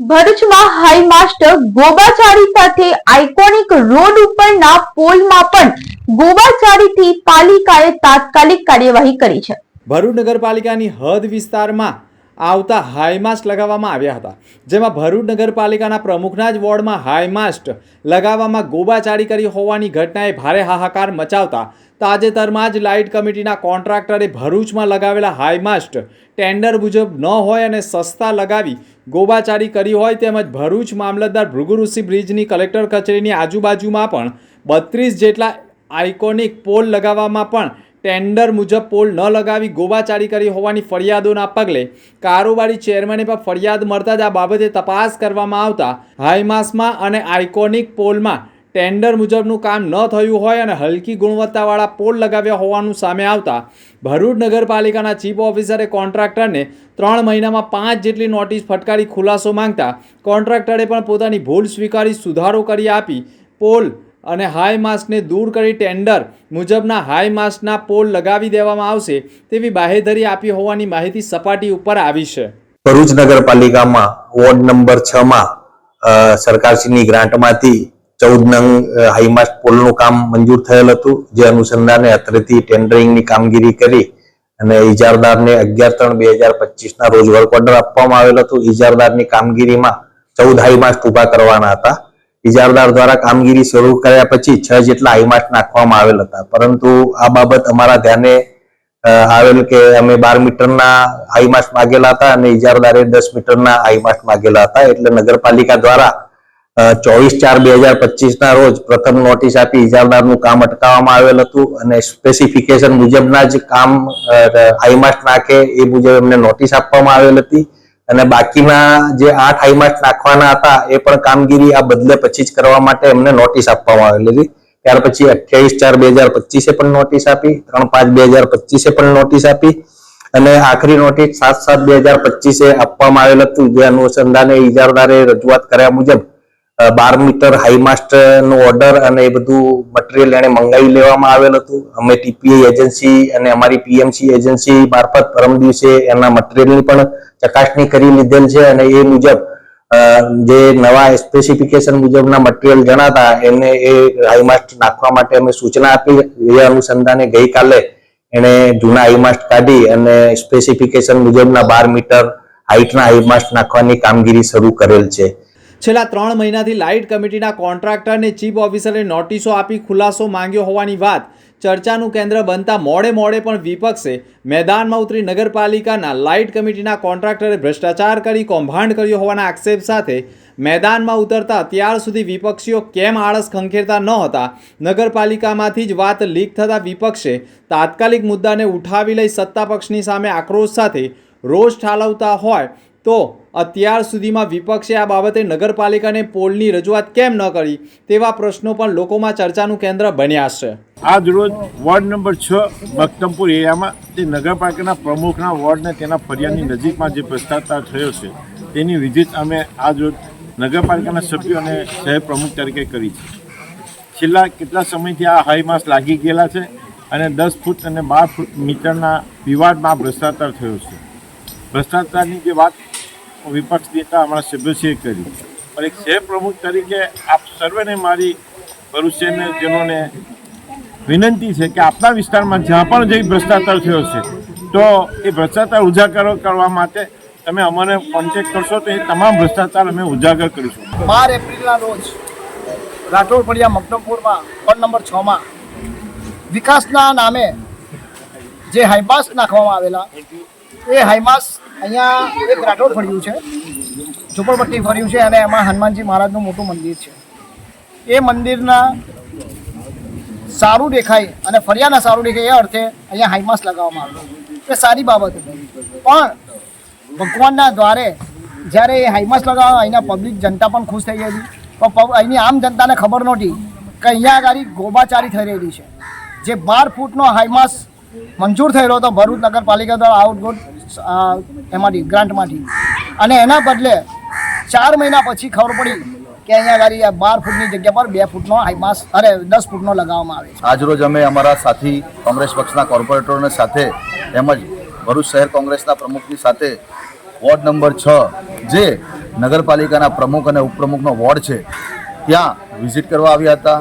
ભરૂચમાં high master ગોબાચારી સાથે iconic road ઉપરના પોલમાં પણ ગોબાચારીથી પાલિકાએ તાત્કાલિક કાર્યવાહી કરી છે. ભરૂચ નગરપાલિકાની હદ વિસ્તારમાં આવતા હાઈમાસ્ટ લગાવવામાં આવ્યા હતા. જેમાં ભરૂચ નગરપાલિકાના પ્રમુખના જ વોર્ડમાં હાઈમાસ્ટ લગાવવામાં ગોબાચારી કરી હોવાની ઘટનાએ ભારે હાહાકાર મચાવતા તાજેતરમાં જ લાઇટ કમિટીના કોન્ટ્રાક્ટરે ભરૂચમાં લગાવેલા હાઈમાસ્ટ ટેન્ડર મુજબ ન હોય અને સસ્તા લગાવી ગોબાચારી કરી હોય તેમજ ભરૂચ મામલતદાર ભૃગુઋષિ બ્રિજની કલેક્ટર કચેરીની આજુબાજુમાં પણ બત્રીસ જેટલા આઇકોનિક પોલ લગાવવામાં પણ ટેન્ડર મુજબ પોલ ન લગાવી ગોબાચારી કરી હોવાની ફરિયાદોના પગલે કારોબારી ચેરમેને પણ ફરિયાદ મળતા જ આ બાબતે તપાસ કરવામાં આવતા હાઈમાસમાં અને આઇકોનિક પોલમાં ટેન્ડર મુજબનું કામ ન થયું હોય અને હલકી ગુણવત્તાવાળા પોલ લગાવ્યા હોવાનું સામે આવતા, ભરૂચ નગરપાલિકાના ચીફ ઓફિસરે કોન્ટ્રાક્ટરને ત્રણ મહિનામાં પાંચ જેટલી નોટિસ ફટકારી ખુલાસો માંગતા, કોન્ટ્રાક્ટરે પણ પોતાની ભૂલ સ્વીકારી સુધારો કરી આપી પોલ અને હાઈ માસ્કને દૂર કરી ટેન્ડર મુજબના હાઈ માસ્કના પોલ લગાવી દેવામાં આવશે તેવી બાહેધરી આપી હોવાની માહિતી સપાટી ઉપર આવી છે. ભરૂચ નગરપાલિકામાં વોર્ડ નંબર છ માં સરકારશ્રીની ગ્રાન્ટમાંથી ચૌદ નંગ હાઈમાસ્ટ પોલનું કામ મંજૂર થયેલ હતું. જે અનુસંધાને અત્રેથી ટેન્ડરિંગની કામગીરી કરી અને ઇજારદારને અગિયાર ત્રણ બે હજાર પચીસના રોજ વર્ક ઓર્ડર આપવામાં આવેલ હતું. ઇજારદારની કામગીરીમાં ચૌદ હાઈમાસ્ટ ઊભા કરવાના હતા. ઇજારદાર દ્વારા કામગીરી શરૂ કર્યા પછી છ જેટલા હાઈમાસ્ટ નાખવામાં આવેલ હતા. પરંતુ આ બાબત અમારા ધ્યાને આવેલ કે અમે બાર મીટરના હાઈમાસ્ટ માગેલા હતા અને ઇજારદારે દસ મીટરના હાઈમાસ્ટ માગેલા હતા. એટલે નગરપાલિકા દ્વારા ચોવીસ ચાર બે હજાર પચીસ ના રોજ પ્રથમ નોટિસ આપી ઇજારદારનું કામ અટકાવવામાં આવેલ હતું અને સ્પેસિફિકેશન મુજબના જ કામ હાઈમાસ્ટ નાખે એ મુજબ એમને નોટિસ આપવામાં આવેલ હતી. અને બાકીના જે આઠ હાઈમાસ્ટ નાખવાના હતા એ પણ કામગીરી આ બદલે પછી જ કરવા માટે એમને નોટિસ આપવામાં આવેલી હતી. ત્યાર પછી અઠ્યાવીસ ચાર બે હજાર પચીસે પણ નોટિસ આપી, ત્રણ પાંચ બે હજાર પચીસે પણ નોટિસ આપી અને આખરી નોટિસ સાત સાત બે હજાર પચીસે આપવામાં આવેલ હતું. જે અનુસંધાને ઇજારદારે રજૂઆત કર્યા મુજબ બાર મીટર હાઈમાસ્ટ નો ઓર્ડર અને એ બધું મટીરિયલ એને મંગાવી લેવામાં આવેલ હતું. અમે ટીપીઆઈ એજન્સી અને અમારી પીએમસી એજન્સી મારફત પરમ દિવસે એના મટીરિયલની પણ ચકાસણી કરી લીધેલ છે અને એ મુજબ જે નવા સ્પેસિફિકેશન મુજબના મટીરિયલ જણાતા એને એ હાઈમાસ્ટ નાખવા માટે અમે સૂચના આપી. એ અનુસંધાને ગઈકાલે એને જૂના હાઈમાસ્ટ કાઢી અને સ્પેસિફિકેશન મુજબના બાર મીટર હાઈટના હાઈમાસ્ટ નાખવાની કામગીરી શરૂ કરેલ છે. છેલ્લા ત્રણ મહિનાથી લાઇટ કમિટીના કોન્ટ્રાક્ટરને ચીફ ઓફિસરે નોટિસો આપી ખુલાસો માંગ્યો હોવાની વાત ચર્ચાનું કેન્દ્ર બનતા મોડે મોડે પણ વિપક્ષે મેદાનમાં ઉતરી નગરપાલિકાના લાઇટ કમિટીના કોન્ટ્રાક્ટરે ભ્રષ્ટાચાર કરી કૌભાંડ કર્યો હોવાના આક્ષેપ સાથે મેદાનમાં ઉતરતા અત્યાર સુધી વિપક્ષીઓ કેમ આળસ ખંખેરતા ન હતા, નગરપાલિકામાંથી જ વાત લીક થતા વિપક્ષે તાત્કાલિક મુદ્દાને ઉઠાવી લઈ સત્તા પક્ષની સામે આક્રોશ સાથે રોષ ઠાલવતા હોય તો અત્યાર સુધીમાં વિપક્ષે આ બાબતે નગરપાલિકાને પોલની રજૂઆત કેમ ન કરી તેવા પ્રશ્નો પણ લોકોમાં ચર્ચાનું કેન્દ્ર બન્યા છે. આજ રોજ વોર્ડ નંબર છ મક્તમપુર એરિયામાં તે નગરપાલિકાના પ્રમુખના વોર્ડને તેના ફરિયાદની નજીકમાં જે ભ્રષ્ટાચાર થયો છે, તેની વિઝિટ અમે આજ રોજ નગરપાલિકાના સભ્યો અને શહેર પ્રમુખ તરીકે કરી છે. છેલ્લા કેટલા સમયથી આ હાઈમાસ લાગી ગયેલા છે અને દસ ફૂટ અને બાર ફૂટ મીટરના વિવાદમાં ભ્રષ્ટાચાર થયો છે. ભ્રષ્ટાચારની જે વાત વિપક્ષ નેતા અમારા સભ્યશ્રીએ કરી. પણ એક શહેર પ્રમુખ તરીકે આપ સર્વેને મારી ભરૂચ જેનોને વિનંતી છે કે આપના વિસ્તારમાં જ્યાં પણ જે ભ્રષ્ટાચાર થયો છે, તો એ ભ્રષ્ટાચાર ઉજાગર કરવા માટે તમે અમને કોન્ટેક્ટ કરશો તો એ તમામ ભ્રષ્ટાચાર અમે ઉજાગર કરીશું. બાર એપ્રિલના રોજ રાઠોડ ફળિયા મકદમપુરમાં વોર્ડ નંબર છમાં, વિકાસના નામે જે હાઈમાસ નાખવામાં આવેલા, એ હાઈમાસ અહીંયા એક રાઠોડ ફળિયું છે, ઝુંપડપટ્ટી ફર્યું છે અને એમાં હનુમાનજી મહારાજનું મોટું મંદિર છે. એ મંદિરના સારું દેખાય અને ફરિયાના સારું દેખાય એ અર્થે અહીંયા હાઈમાસ લગાવવામાં આવ્યો એ સારી બાબત પણ ભગવાનના દ્વારે જ્યારે એ હાઈમાસ લગાવવા અહીંના પબ્લિક જનતા પણ ખુશ થઈ ગઈ હતી પણ અહીંની આમ જનતાને ખબર નહોતી કે અહીંયા આગળ ગોબાચારી થઈ રહેલી છે. જે બાર ફૂટનો હાઈમાસ મંજૂર થયેલો હતો ભરૂચ નગરપાલિકા દ્વારા આઉટગોટ એમાંથી, ગ્રાન્ટમાંથી. અને એના બદલે ચાર મહિના પછી ખબર પડી કે અહીંયા આગળ બાર ફૂટની જગ્યા પર બે ફૂટનો હાઈમાસ અરે દસ ફૂટનો લગાવવામાં આવે આજ રોજ અમે અમારા સાથી કોંગ્રેસ પક્ષના કોર્પોરેટરોને સાથે તેમજ ભરૂચ શહેર કોંગ્રેસના પ્રમુખની સાથે વોર્ડ નંબર છ, જે નગરપાલિકાના પ્રમુખ અને ઉપપ્રમુખનો વોર્ડ છે, ત્યાં વિઝિટ કરવા આવ્યા હતા.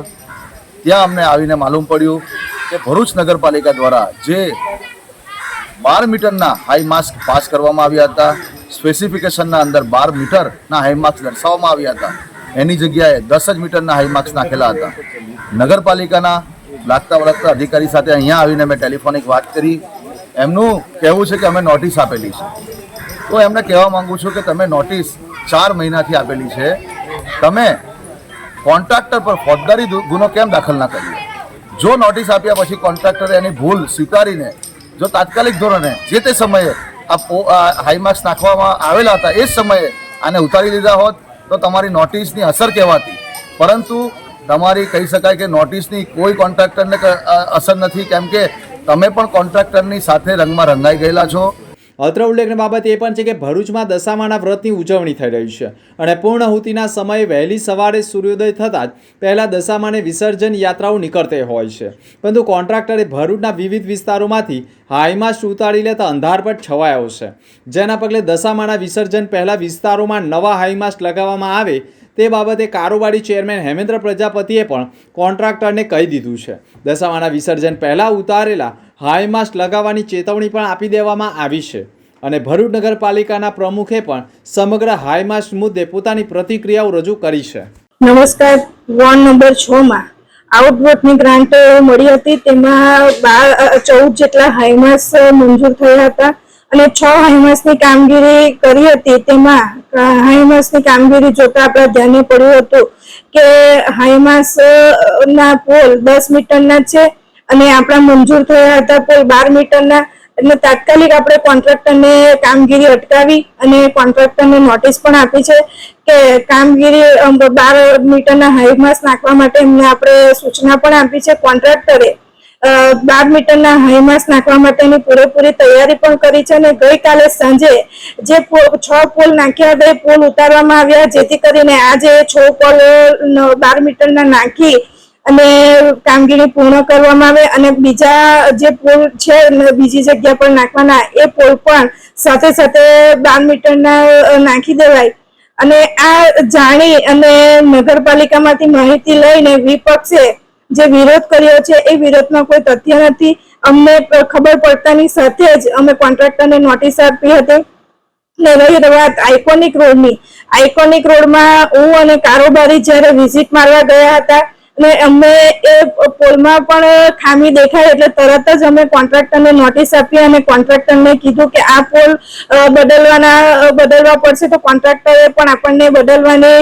ત્યાં અમને આવીને માલુમ પડ્યું કે ભરૂચ નગરપાલિકા દ્વારા જે બાર મીટરના હાઈ માસ્ક પાસ કરવામાં આવ્યા હતા. સ્પેસિફિકેશનના અંદર બાર મીટરના હાઈ માર્ક્સ દર્શાવવામાં આવ્યા હતા. એની જગ્યાએ દસ જ મીટરના હાઈ માર્ક્સ નાખેલા હતા. નગરપાલિકાના લાગતા વળગતા અધિકારી સાથે અહીંયા આવીને મેં ટેલિફોનિક વાત કરી. એમનું કહેવું છે કે અમે નોટિસ આપેલી છે. તો એમને કહેવા માંગુ છું કે તમે નોટિસ ચાર મહિનાથી આપેલી છે. તમે કોન્ટ્રાક્ટર પર ફોજદારી ગુનો કેમ દાખલ ના કર્યો? જો નોટિસ આપ્યા પછી કોન્ટ્રાક્ટરે એની ભૂલ સ્વીકારીને જો તાત્કાલિક ધોરણે જે તે સમયે આ હાઈ માર્ક્સ નાખવામાં આવેલા હતા, એ જ સમયે આને ઉતારી લીધા હોત, તો તમારી નોટિસની અસર કહેવાતી. પરંતુ તમારી કહી શકાય કે નોટિસની કોઈ કોન્ટ્રાક્ટરને અસર નથી, કેમ કે તમે પણ કોન્ટ્રાક્ટરની સાથે રંગમાં રંગાઈ ગયેલા છો. અત્ર ઉલ્લેખની બાબત એ પણ છે કે ભરૂચમાં દશામાના વ્રતની ઉજવણી થઈ રહી છે અને પૂર્ણહુતિના સમયે વહેલી સવારે સૂર્યોદય થતાં જ પહેલાં દશામાને વિસર્જન યાત્રાઓ નીકળતી હોય છે. પરંતુ કોન્ટ્રાક્ટરે ભરૂચના વિવિધ વિસ્તારોમાંથી હાઈમાસ્ટ ઉતારી લેતા અંધારપટ છવાયો છે. જેના પગલે દશામાના વિસર્જન પહેલાં વિસ્તારોમાં નવા હાઈમાસ્ટ લગાવવામાં આવે તે બાબતે કારોબારી ચેરમેન હેમેન્દ્ર પ્રજાપતિએ પણ કોન્ટ્રાક્ટરને કહી દીધું છે. દશામાના વિસર્જન પહેલાં ઉતારેલા હાઈમાસ્ટ લગાવવાની ચેતવણી પણ આપી દેવામાં આવી છે. અને ભરૂચ નગરપાલિકાના પ્રમુખે પણ સમગ્ર હાઈમાસ્ટ મુદ્દે પોતાની પ્રતિક્રિયાઓ રજૂ કરી છે. નમસ્કાર, વોર્ડ નંબર છ માં. આઉટવોટની ગ્રાન્ટ મળી હતી, તેમાં બાર ચૌદ જેટલા હાઈમાસ મંજૂર થયા હતા અને છ હાઈમાસની કામગીરી કરી હતી. તેમાં હાઈમાસની કામગીરી જોતા આપણા ધ્યાને પડ્યું હતું કે હાઈમાસ ના પોલ દસ મીટરના છે અને આપણા મંજૂર થયા હતા કોઈ બાર મીટરના, એટલે તાત્કાલિક આપણે કોન્ટ્રાક્ટરને કામગીરી અટકાવી અને કોન્ટ્રાક્ટરને નોટિસ પણ આપી છે કે કામગીરી બાર મીટરના હાઈમાસ નાખવા માટે એમને આપણે સૂચના પણ આપી છે કોન્ટ્રાક્ટરે. બાર મીટરના હાઈમાસ નાખવા માટેની પૂરેપૂરી તૈયારી પણ કરી છે અને ગઈકાલે સાંજે જે છ પોલ નાખ્યા હતા એ પોલ ઉતારવામાં આવ્યા, જેથી કરીને આજે છ પોલ બાર મીટરના નાખી અને કામગીરી પૂર્ણ કરવામાં આવે અને બીજા જે પોલ છે બીજી જગ્યા પર નાખવાના, એ પોલ પણ સાથે સાથે બાર મીટરના નાખી દેવાય. અને આ જાણી અને નગરપાલિકામાંથી માહિતી લઈને વિપક્ષે જે વિરોધ કર્યો છે, એ વિરોધમાં કોઈ તથ્ય નથી. અમને ખબર પડતાની સાથે જ અમે કોન્ટ્રાક્ટરને નોટિસ આપી હતી. ને રહી વાત આઇકોનિક રોડની. આઇકોનિક રોડમાં હું અને કારોબારી જ્યારે વિઝિટ મારવા ગયા હતા અને અમને એ પોલમાં પણ ખામી દેખાય એટલે તરત જ અમે કોન્ટ્રાક્ટરને નોટિસ આપી અને કોન્ટ્રાક્ટરને કીધું કે આ પોલ બદલવાના બદલવા પડશે તો કોન્ટ્રાક્ટરે પણ આપણને બદલવાની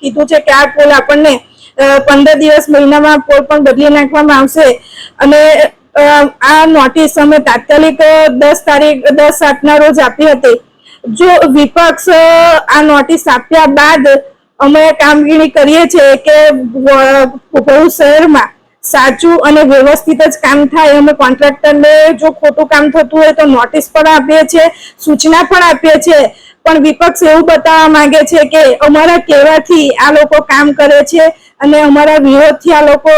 કીધું છે કે આ પોલ આપણને પંદર દિવસ મહિનામાં પોલ પણ બદલી નાખવામાં આવશે. અને આ નોટિસ અમે તાત્કાલિક દસ તારીખ, દસ સાતના રોજ આપી હતી. જો વિપક્ષ આ નોટિસ આપ્યા બાદ અમે કામગીરી કરીએ છીએ કે ભરૂચ શહેરમાં સાચું અને વ્યવસ્થિત જ કામ થાય. અમે કોન્ટ્રાક્ટરને જો ખોટું કામ થતું હોય તો નોટિસ પણ આપીએ છીએ, સૂચના પણ આપીએ છીએ. પણ વિપક્ષ એવું બતાવવા માંગે છે કે અમારા કહેવાથી આ લોકો કામ કરે છે અને અમારા વિરોધથી આ લોકો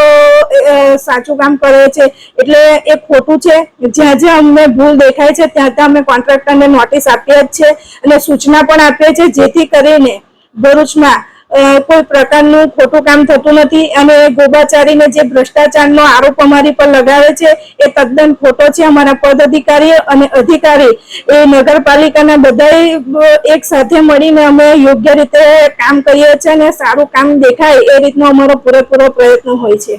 સાચું કામ કરે છે. એટલે એ ખોટું છે. જ્યાં જ્યાં અમને ભૂલ દેખાય છે, ત્યાં ત્યાં અમે કોન્ટ્રાક્ટરને નોટિસ આપીએ જ છે અને સૂચના પણ આપીએ છીએ. જેથી કરીને ભરૂચમાં કોઈ પ્રકારનું ખોટું કામ થતું નથી અને ગોબાચારીને જે ભ્રષ્ટાચારનો આરોપ અમારી પર લગાવે છે, એ તદ્દન ખોટો છે અમારા પદ અધિકારી અને અધિકારી. એ નગરપાલિકાના બધાય એક સાથે મળીને અમે યોગ્ય રીતે કામ કરીએ છીએ અને સારું કામ દેખાય એ રીતનો અમારો પૂરેપૂરો પ્રયત્ન હોય છે.